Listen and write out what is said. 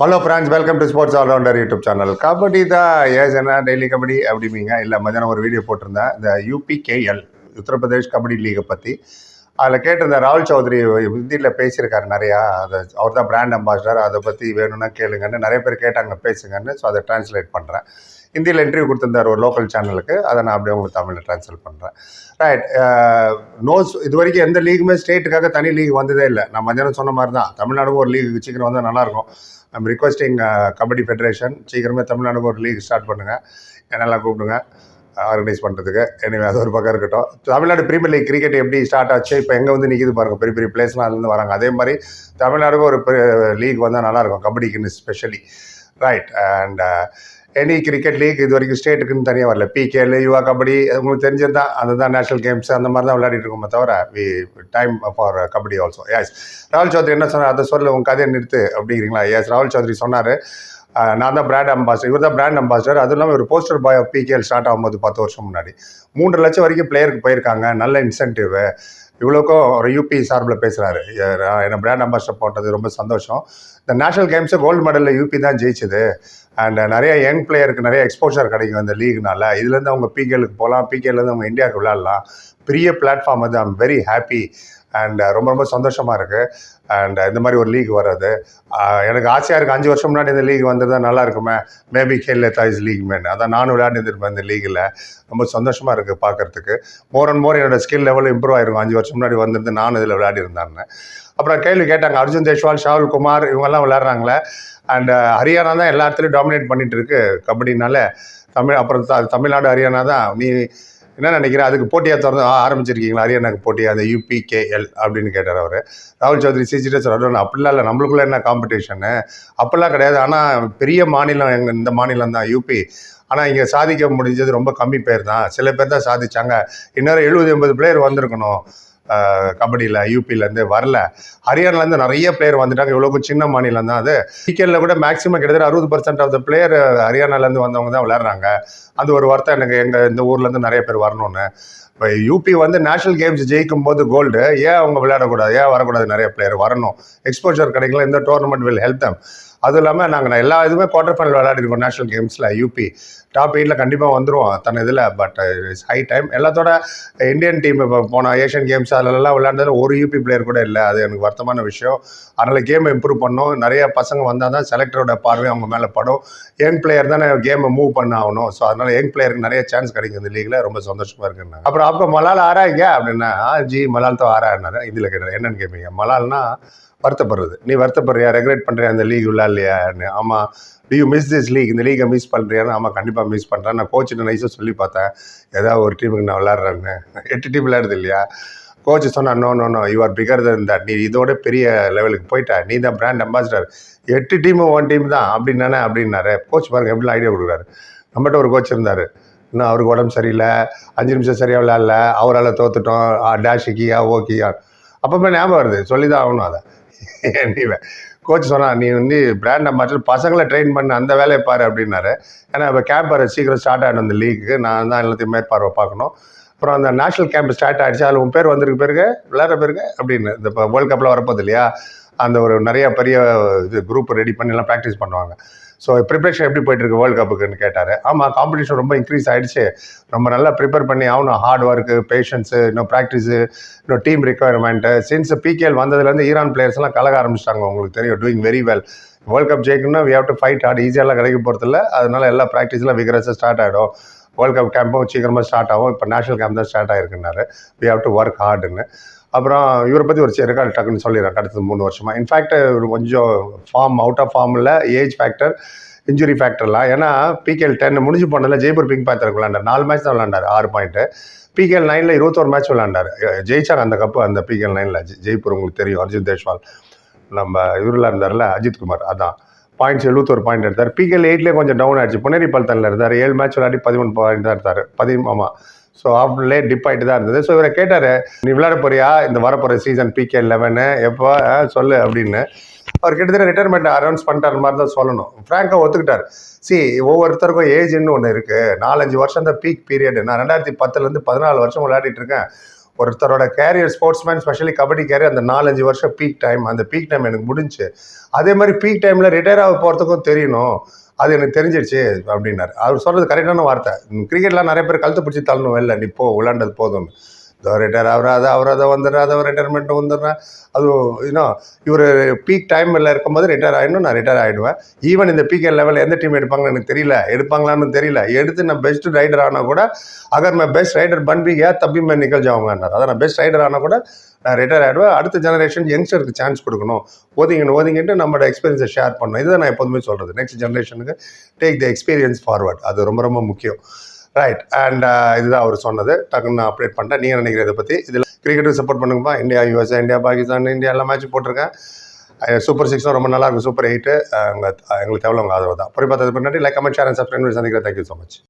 Hello friends welcome to sports all rounder YouTube channel kabaddi தான். ஏஸ் என்ன? Daily kabaddi அப்படிம்பீங்க? இல்லை மதியானம் ஒரு வீடியோ போட்டிருந்தேன் இந்த யூபிகேஎல் உத்தரப்பிரதேஷ் கபடி லீகை பற்றி அதில் கேட்டிருந்த ராகுல் சௌத்ரி ஹிந்தியில் பேசியிருக்காரு நிறையா. அதை அவர் தான் பிராண்ட் அம்பாசிடர் அதை பற்றி வேணும்னா கேளுங்கன்னு நிறைய பேர் கேட்டாங்க பேசுங்கன்னு. ஸோ அதை டிரான்ஸ்லேட் பண்ணுறேன் ஹிந்தியில் இன்டர்வியூ கொடுத்துருந்தார் ஒரு லோக்கல் சேனலுக்கு அதை நான் அப்படியே உங்களுக்கு தமிழில் ட்ரான்ஸ்லேட் பண்ணுறேன் ரைட் நோஸ் இது வரைக்கும் எந்த லீகுமே ஸ்டேட்டுக்காக தனி லீக் வந்ததே இல்லை. நான் மத்தியானம் சொன்ன மாதிரி தான் தமிழ்நாடும் ஒரு லீக் சீக்கிரம் வந்தால் நல்லாயிருக்கும் ஐம் ரிக்வஸ்டிங் கபடி ஃபெடரேஷன் சீக்கிரமே தமிழ்நாடு ஒரு லீக் ஸ்டார்ட் பண்ணுங்கள் என்னெல்லாம் கூப்பிடுங்க ஆர்கனைஸ் பண்ணுறதுக்கு எனவே அது ஒரு பக்கம் இருக்கட்டும். தமிழ்நாடு பிரீமியர் லீக் கிரிக்கெட் எப்படி ஸ்டார்ட் ஆச்சு? இப்போ எங்கே வந்து நிற்கிது பாருங்கள் பெரிய பெரிய பிளேஸ்லாம் அதுலேருந்து வராங்க. அதே மாதிரி தமிழ்நாடு ஒரு லீக் வந்தால் நல்லாயிருக்கும் கபடிக்குன்னு specially right and any cricket league இது வரைக்கும் ஸ்டேட்டுக்குன்னு தனியாக வரல. பிகேல யுவா கபடி அது உங்களுக்கு தெரிஞ்சது தான் அதுதான் நேஷனல் கேம்ஸ் அந்த மாதிரி தான் விளையாடிட்டு இருக்கோமே தவிர we time for kabaddi also yes ராகுல் சௌத்ரி என்ன சொன்னார்? அதை சொல்ல உங்கள் கதையை நிறுத்து அப்படிங்கிறீங்களா? எஸ் ராகுல் சௌத்ரி சொன்னார். நான் தான் பிராண்ட் அம்பாசிடர் இவர் தான் பிராண்ட் அம்பாசிடர் அதுவும் இல்லாமல் ஒரு poster boy of PKL start ஆகும்போது பத்து வருஷம் முன்னாடி. மூன்று லட்சம் வரைக்கும் பிளேயருக்கு போயிருக்காங்க. நல்ல இன்சென்டிவ் இவ்வளோக்கும் ஒரு யூபி சார்பில் பேசுகிறாரு என்ன பிராண்ட் அம்பாசிடர் போட்டது ரொம்ப சந்தோஷம். இந்த நேஷனல் கேம்ஸு கோல்டு மெடலில் யூபி தான் ஜெயிச்சது. அண்ட் நிறைய யங் பிளேயருக்கு நிறைய எக்ஸ்போஷர் கிடைக்கும் இந்த லீக்னால இதுலேருந்து அவங்க பிகேலுக்கு போகலாம் பிகேலேருந்து அவங்க இந்தியாவுக்கு விளாட்லாம் பெரிய பிளாட்ஃபார்ம் அது. I'm very happy and uh, ரொம்ப ரொம்ப சந்தோஷமாக இருக்குது அண்ட் uh, இந்த மாதிரி ஒரு லீக் வர்றது. Uh, எனக்கு ஆசையாக இருக்குது அஞ்சு வருஷம் முன்னாடி இந்த லீக் வந்திருந்தா நல்லா இருக்குமே. மேபி கேல் தாய்ஸ் லீக் மேன் அதான் நானும் விளையாண்டுருப்பேன் இந்த லீகில் ரொம்ப சந்தோஷமாக இருக்குது பார்க்குறதுக்கு மோர் அண்ட் மோர் என்னோடய ஸ்கில் லெவல் இம்ப்ரூவ் ஆயிருக்கும். அஞ்சு வருஷம் முன்னாடி வந்திருந்து நானும் இதில் விளையாடிருந்தேன் அப்புறம் கேள்வி கேட்டாங்க. அர்ஜுன் தேஷ்வால் ஷாவல் குமார் இவங்கெல்லாம் விளையாடுறாங்களே? அண்ட் ஹரியானா தான் எல்லா இடத்துலையும் டாமினேட் பண்ணிட்டு இருக்கு. கபடினால தமிழ் அப்புறம் த- தமிழ்நாடு ஹரியானா தான். நீ என்ன நினைக்கிறேன்? அதுக்கு போட்டியாக திறந்து ஆரம்பிச்சிருக்கீங்களா? ஹரியானாக்கு போட்டி. அந்த யூபிகேஎல் அப்படின்னு கேட்டார் அவர். ராகுல் சௌத்ரி சிசிடே சொல்கிறார் அப்படிலாம் இல்லை. நம்மளுக்குள்ள என்ன காம்படிஷனு அப்படிலாம் கிடையாது. ஆனால் பெரிய மாநிலம் எங்கள் இந்த மாநிலம் தான் யூபி ஆனால் இங்கே சாதிக்க முடிஞ்சது ரொம்ப கம்மி பேர் தான். சில பேர் தான் சாதிச்சாங்க. இன்னொரு எழுபது எண்பது பிளேயர் வந்திருக்கணும். கபடியில் யூபியிலேருந்து வரல. ஹரியானாலேருந்து நிறைய பிளேயர் வந்துட்டாங்க. இவ்வளோக்கும் சின்ன மாநிலம் தான் அது. கிரிக்கெட்டில் கூட மேக்ஸிமம் கிட்டத்தட்ட அறுபது பர்சன்ட் ஆஃப் த பிளேயர் ஹரியானாலேருந்து வந்தவங்க தான் விளையாடுறாங்க. அது ஒரு வார்த்தை எனக்கு எங்கள் இந்த ஊர்லேருந்து நிறைய பேர் வரணும்னு. இப்போ யூபி வந்து நேஷனல் கேம்ஸ் ஜெயிக்கும் போது கோல்டு ஏன் அவங்க விளையாடக்கூடாது? ஏன் வரக்கூடாது? நிறைய பிளேயர் வரணும். எக்ஸ்போஜர் கிடைக்கல. இந்த டோர்னமெண்ட் வில் ஹெல்ப் தம் அதுவும் இல்லாமல் நாங்கள் எல்லா இதுவுமே குவார்டர் ஃபைனல் விளையாடிருக்கோம் நேஷனல் கேம்ஸில் யூபி டாப் எயிட்டில் கண்டிப்பாக வந்துடும் தன் இதில் பட் இட்ஸ் ஹை டைம் எல்லாத்தோட இந்தியன் டீம் இப்போ போன ஏஷியன் கேம்ஸ் அதிலெல்லாம் விளையாண்டதில் ஒரு யூபி பிளேயர் கூட இல்லை. அது எனக்கு வருத்தமான விஷயம். அதனால் கேமை இம்ப்ரூவ் பண்ணணும் நிறைய பசங்க வந்தால் தான் செலக்டரோட பார்வை அவங்க மேலே படும். யங் பிளேயர் தானே கேமை மூவ் பண்ண ஆகணும். ஸோ அதனால் யங் பிளேயருக்கு நிறைய சான்ஸ் கிடைக்கும் இந்த லீக்ல ரொம்ப சந்தோஷமாக இருக்குன்னு அப்புறம் அப்போ மலால் ஆராய்ங்க அப்படின்னா ஜி மலால் தான் ஆராய்னாரு. இதில் கேட்டார் என்னன்னு கேட்பீங்க மலால்னா வருத்தப்படுறது. நீ வருத்தப்படுறியா? ரெகுலேட் பண்ணுறியா அந்த லீக் விளாட்லையான்னு ஆமாம் do மிஸ் திஸ் லீக் இந்த லீக்கை மிஸ் பண்ணுறியான்னு ஆமாம் கண்டிப்பாக மிஸ் பண்ணுறேன் நான் கோச்சிட்ட நைஸாக சொல்லி பார்த்தேன். ஏதாவது ஒரு டீமுக்கு நான் விளாட்றேன்னு எட்டு டீம் விளையாடுது இல்லையா? கோச் சொன்னா no no no you are figure than that நீ இதோட பெரிய லெவலுக்கு போயிட்ட. நீ தான் பிராண்ட் அம்பாசிடர் எட்டு டீமு ஒன் டீம் தான். அப்படின்னானே அப்படின்னாரு. கோச் பாருங்க எப்படி ஐடியா கொடுக்குறாரு. நம்மகிட்ட ஒரு கோச் இருந்தார். இன்னும் அவருக்கு உடம்பு சரியில்லை? அஞ்சு நிமிஷம் சரியாக விளையாடல? அவரால் தோத்துட்டோம். டேஷிக்கியா ஓகேயா அப்பப்போ ஞாபகம் வருது. சொல்லி தான் ஆகணும் அதை. நீவே கோச் சொன்னா நீ வந்து பிராண்ட் மாற்ற பசங்களை ட்ரெயின் பண்ண அந்த வேலையை பாரு அப்படின்னாரு. ஏன்னா இப்போ கேம்ப் சீக்கிரம் ஸ்டார்ட் ஆகிடும் அந்த லீக்கு நான் தான் எல்லாத்தையும் மேற்பார்வை பார்க்கணும். அப்புறம் அந்த நேஷனல் கேம்ப் ஸ்டார்ட் ஆயிடுச்சு. அதில் உன் பேர் வந்திருக்கு பேருக்கு விளையாட பேருக்கு அப்படின்னு. இந்த இப்போ வேர்ல்டு கப்பில் வரப்போகுது இல்லையா? அந்த ஒரு நிறைய பெரிய இது குரூப் ரெடி பண்ணி எல்லாம் ப்ராக்டிஸ் பண்ணுவாங்க. ஸோ ப்ரிப்பரேஷன் எப்படி போயிட்டு இருக்கு வேர்ல்டு கப்புக்குன்னு கேட்டார். ஆமாம் காம்படிஷன் ரொம்ப இன்க்ரீஸ் ஆகிடுச்சு ரொம்ப நல்லா ப்ரிப்பேர் பண்ணி ஆகணும். ஹார்ட் ஒர்க்கு பேஷன்ஸு இன்னும் ப்ராக்டிஸு இன்னும் டீம் ரிக்குவயர்மெண்ட்டு சின்ஸ் பிகேஎல் வந்ததுலேருந்து ஈரான் பிளேயர்ஸ்லாம் கலக ஆரம்பிச்சிட்டாங்க. உங்களுக்கு தெரியும் doing very well world cup ஜெயிக்கணும்னா we have to fight hard ஈஸியெல்லாம் கிடைக்க போகிறதில்ல அதனால எல்லா ப்ராக்டிஸ்லாம் விகரஸாக ஸ்டார்ட் ஆகிடும் வேர்ல்ட் கப் கேம்பும் சீக்கிரமாக ஸ்டார்ட் ஆகும். இப்போ நேஷனல் கேம்ப் தான் ஸ்டார்ட் ஆகிருக்குன்னாரு வி ஹவ் டு ஒர்க் ஹார்டுன்னு அப்புறம் இவரை பற்றி ஒரு ரெக்கார்டு டக்குன்னு சொல்லிடுறேன் அடுத்தது மூணு வருஷமாக இன்ஃபேக்ட் இவர் கொஞ்சம் ஃபார்ம் அவுட் ஆஃப் ஃபார்மில் ஏஜ் ஃபேக்டர் இன்ஜுரி ஃபேக்டர்லாம் ஏன்னா பிகேஎல் டென் முடிஞ்சு போனதில் ஜெய்ப்பூர் பிங்க் பேத்தருக்கு விளாண்டார் நாலு மேட்ச் தான் விளாண்டார் ஆறு பாயிண்ட்டு பிகேஎல் நைனில் இருபத்தோரு மேட்ச் விளாண்டார் ஜெயிச்சாங்க அந்த கப்பு அந்த பிகேஎல் நைனில் ஜெய்ப்பூர் உங்களுக்கு தெரியும் அர்ஜுன் தேஷ்வால். நம்ம இவரில் இருந்தார்ல அஜித் குமார். அதான். பாயிண்ட்ஸ் எழுபத்தொரு பாயிண்ட் எடுத்தார். பிகேஎல் எயிட்லேயே கொஞ்சம் டவுன் ஆயிடுச்சு. புனேரி பல்தனில் இருந்தார். ஏழு மேட்ச் விளையாடி பதிமூணு பாயிண்ட் தான் எடுத்தார். பதிமூமா ஸோ ஆஃப்டர் டிப் ஆகிட்டு தான் இருந்தது. ஸோ இவரை கேட்டார் நீ விளையாட போறியா? இந்த வரப்போகிற சீசன் பிகே லெவனு எப்போ? சொல்லு அப்படின்னு. அவர் கிட்டத்தட்ட ரிட்டைர்மெண்ட் அனௌன்ஸ் பண்ணிட்டார் மாதிரி தான் சொல்லணும். ஃப்ராங்காக ஒத்துக்கிட்டார். சி ஒவ்வொருத்தருக்கும் ஏஜ்னு ஒன்று இருக்குது நாலஞ்சு வருஷம் தான் பீக் பீரியட் நான் ரெண்டாயிரத்தி பத்துலேருந்து பதினாலு வருஷம் விளையாடிட்டு இருக்கேன். ஒருத்தரோட career sportsman specially kabaddi career அந்த நாலஞ்சு வருஷம் பீக் டைம் அந்த பீக் டைம் எனக்கு முடிஞ்சு. அதே மாதிரி பீக் டைமில் ரிட்டையர் ஆக போகிறதுக்கும் தெரியணும். அது எனக்கு தெரிஞ்சிருச்சு அப்படின்னாரு. அவர் சொல்கிறது கரெக்டான வார்த்தை. கிரிக்கெட்லாம் நிறைய பேர் கழுத்து பிடிச்சி தள்ளணும். வெளில நீ போ விளாண்டது போதும்னு. இதோ ரிட்டையர் ஆகிறாத அவராத வந்துடுறாத அவர் ரிட்டையர்மெண்ட் வந்துடுறேன் அது இன்னும் இவர் பீக் டைமில் இருக்கும்போது ரிட்டையர் ஆகிடும் நான் ரிட்டையர் ஆகிடுவேன் ஈவன் இந்த பிகே லெவலில் எந்த டீம் எடுப்பாங்கன்னு எனக்கு தெரியல. எடுப்பாங்களான்னு தெரியல. எடுத்து நான் பெஸ்ட் ரைடர் ஆனால் கூட அகர் மை பெஸ்ட் ரைடர் பன்பி ஏ தப்பி மேன் நிகழ்ச்சாவங்கன்னார் அதான் நான் பெஸ்ட் ரைடர் ஆனால் கூட நான் ரிட்டையர் ஆகிடுவேன் அடுத்த ஜெனரேஷன் யங்ஸ்டருக்கு சான்ஸ் கொடுக்கணும். ஓதிங்கன்னு ஓதிங்கிட்டு நம்மளோட எக்ஸ்பீரியன்ஸை ஷேர் பண்ணணும். இதுதான் நான் எப்போதுமே சொல்கிறது நெக்ஸ்ட் ஜென்ரேஷனுக்கு டேக் த எக்ஸ்பீரியன்ஸ் ஃபார்வர்ட் அது ரொம்ப ரொம்ப முக்கியம். ரைட் அண்ட் uh, இதுதான் அவர் சொன்னது. டக்குன்னு நான் அப்டேட் பண்ணிட்டேன் நீங்கள் நினைக்கிறத இதை பற்றி இதில் கிரிக்கெட்டுக்கு சப்போர்ட் பண்ணுங்கப்பா. India USA India Pakistan India எல்லா மேட்ச் போட்டிருக்கேன். சூப்பர் சிக்ஸும் ரொம்ப நல்லா இருக்கும் சூப்பர் எயிட்டு எங்களுக்கு தேவை உங்கள் ஆதரவு தான். அப்புறம் பார்த்தது பின்னாடி like comment share and subscribe சந்திக்கிறேன். Thank you so much